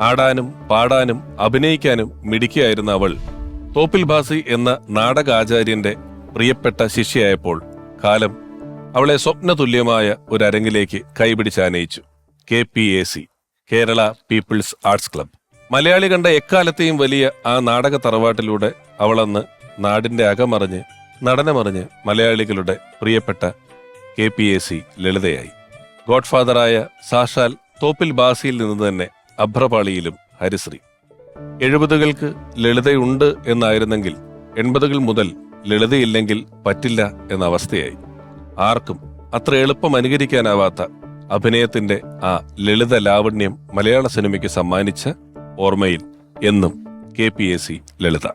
ആടാനും പാടാനും അഭിനയിക്കാനും മിടിക്കുകയായിരുന്ന അവൾ. തോപ്പിൽ ഭാസി എന്ന നാടകാചാര്യന്റെ പ്രിയപ്പെട്ട ശിഷ്യയായപ്പോൾ കാലം അവളെ സ്വപ്നതുല്യമായ ഒരു അരങ്ങിലേക്ക് കൈപിടിച്ചാനയിച്ചു K P A C Kerala people's arts club. Malayali കണ്ട എക്കാലത്തെയും വലിയ ആ നാടക തറവാട്ടിലൂടെ അവളന്ന് നാടിന്റെ അകമറിഞ്ഞ് നടനമറിഞ്ഞ് മലയാളികളുടെ പ്രിയപ്പെട്ട കെ പി എ സി ലളിതയായി. ഗോഡ്ഫാദറായ സാഷാൽ തോപ്പിൽ ബാസിയിൽ നിന്ന് തന്നെ അഭ്രപാളിയിലും ഹരിശ്രീ. എഴുപതുകൾക്ക് ലളിതയുണ്ട് എന്നായിരുന്നെങ്കിൽ എൺപതുകൾ മുതൽ ലളിതയില്ലെങ്കിൽ പറ്റില്ല എന്ന അവസ്ഥയായി. ആർക്കും അത്ര എളുപ്പം അനുകരിക്കാനാവാത്ത അഭിനയത്തിന്റെ ആ ലളിത ലാവണ്യം മലയാള സിനിമയ്ക്ക് സമ്മാനിച്ച ഓർമ്മയിൽ എന്നും K P A C Lalitha.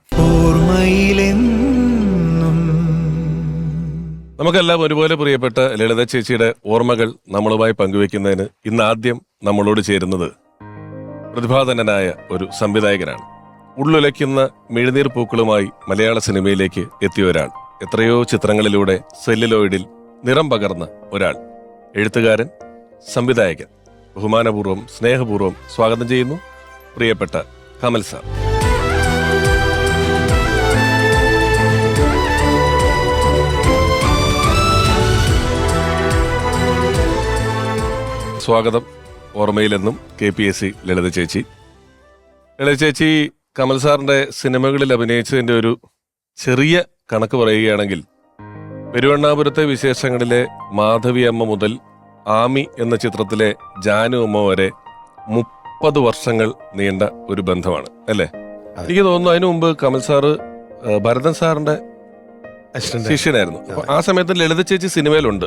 നമുക്കെല്ലാം ഒരുപോലെ പ്രിയപ്പെട്ട ലളിത ചേച്ചിയുടെ ഓർമ്മകൾ നമ്മളുമായി പങ്കുവെക്കുന്നതിന് ഇന്ന് ആദ്യം നമ്മളോട് ചേരുന്നത് പ്രതിഭാധനനായ ഒരു സംവിധായകനാണ്. ഉള്ളുലയ്ക്കുന്ന മെഴുനീർ പൂക്കളുമായി മലയാള സിനിമയിലേക്ക് എത്തിയ ഒരാൾ. എത്രയോ ചിത്രങ്ങളിലൂടെ സെല്ലുലോയിഡിൽ നിറം പകർന്ന ഒരാൾ. എഴുത്തുകാരൻ സംവിധായകൻ. ബഹുമാനപൂർവം സ്നേഹപൂർവം സ്വാഗതം ചെയ്യുന്നു പ്രിയപ്പെട്ട കമൽ സാർ. സ്വാഗതം. ഓർമ്മയിലെന്നും K P S C Lalitha ചേച്ചി. ലളിത ചേച്ചി കമൽ സാറിന്റെ സിനിമകളിൽ അഭിനയിച്ചതിന്റെ ഒരു ചെറിയ കണക്ക് പറയുകയാണെങ്കിൽ പെരുവണ്ണാപുരത്തെ വിശേഷങ്ങളിലെ മാധവി അമ്മ മുതൽ ആമി എന്ന ചിത്രത്തിലെ ജാനു അമ്മ വരെ മുപ്പത് വർഷങ്ങൾ നീണ്ട ഒരു ബന്ധമാണ് അല്ലേ? എനിക്ക് തോന്നുന്നു അതിനു മുമ്പ് കമൽ സാറ് ഭരതൻ സാറിന്റെ ശിഷ്യനായിരുന്നു. അപ്പൊ. ആ സമയത്ത് ലളിത ചേച്ചി സിനിമയിലുണ്ട്.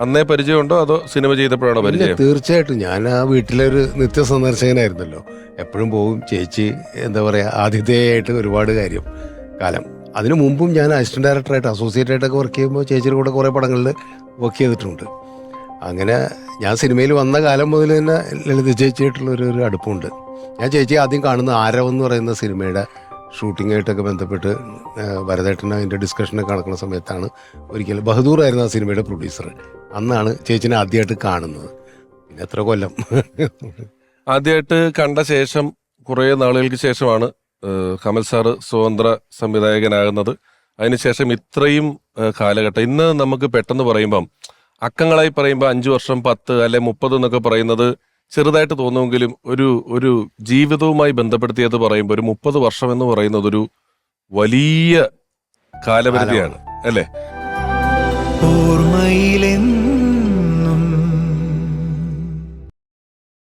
അന്നേ പരിചയമുണ്ടോ? അതോ സിനിമ ചെയ്തപ്പോഴാണോ പരിചയം? തീർച്ചയായിട്ടും. ഞാൻ ആ വീട്ടിലൊരു നിത്യ സന്ദർശകനായിരുന്നല്ലോ എപ്പോഴും പോകും ചേച്ചി എന്താ പറയാ ആതിഥേയായിട്ട് ഒരുപാട് കാര്യം കാലം. അതിനു മുമ്പും ഞാൻ അസിസ്റ്റന്റ് ഡയറക്ടറായിട്ട് അസോസിയേറ്റ് ആയിട്ടൊക്കെ വർക്ക് ചെയ്യുമ്പോൾ ചേച്ചിയുടെ കൂടെ കുറേ പടങ്ങളിൽ വർക്ക് ചെയ്തിട്ടുണ്ട്. അങ്ങനെ ഞാൻ സിനിമയിൽ വന്ന കാലം മുതൽ തന്നെ ലളിത ചേച്ചിയായിട്ടുള്ള ഒരു ഒരു അടുപ്പമുണ്ട് ഞാൻ ചേച്ചി ആദ്യം കാണുന്ന ആരവ് എന്ന് പറയുന്ന സിനിമയുടെ ഷൂട്ടിങ്ങായിട്ടൊക്കെ ബന്ധപ്പെട്ട് ഭരതേട്ടൻ അതിന്റെ ഡിസ്കഷനൊക്കെ നടക്കുന്ന സമയത്താണ് ഒരിക്കലും ബഹദൂർ ആയിരുന്നു ആ സിനിമയുടെ പ്രൊഡ്യൂസർ അന്നാണ് ചേച്ചിനെ ആദ്യമായിട്ട് കാണുന്നത്. പിന്നെ എത്ര കൊല്ലം. ആദ്യമായിട്ട് കണ്ട ശേഷം കുറേ നാളുകൾക്ക് ശേഷമാണ് കമൽ സാറ് സ്വതന്ത്ര സംവിധായകനാകുന്നത്. അതിനുശേഷം ഇത്രയും കാലഘട്ടം. ഇന്ന് നമുക്ക് പെട്ടെന്ന് പറയുമ്പം അക്കങ്ങളായി പറയുമ്പോൾ അഞ്ച് വർഷം പത്ത് അല്ലെ മുപ്പത് എന്നൊക്കെ പറയുന്നത് ചെറുതായിട്ട് തോന്നുമെങ്കിലും ഒരു ഒരു ജീവിതവുമായി ബന്ധപ്പെടുത്തിയത് പറയുമ്പോൾ ഒരു മുപ്പത് വർഷം എന്ന് പറയുന്നത് ഒരു വലിയ കാലപരിധിയാണ് അല്ലേ? ഓർമ്മയിലെന്നും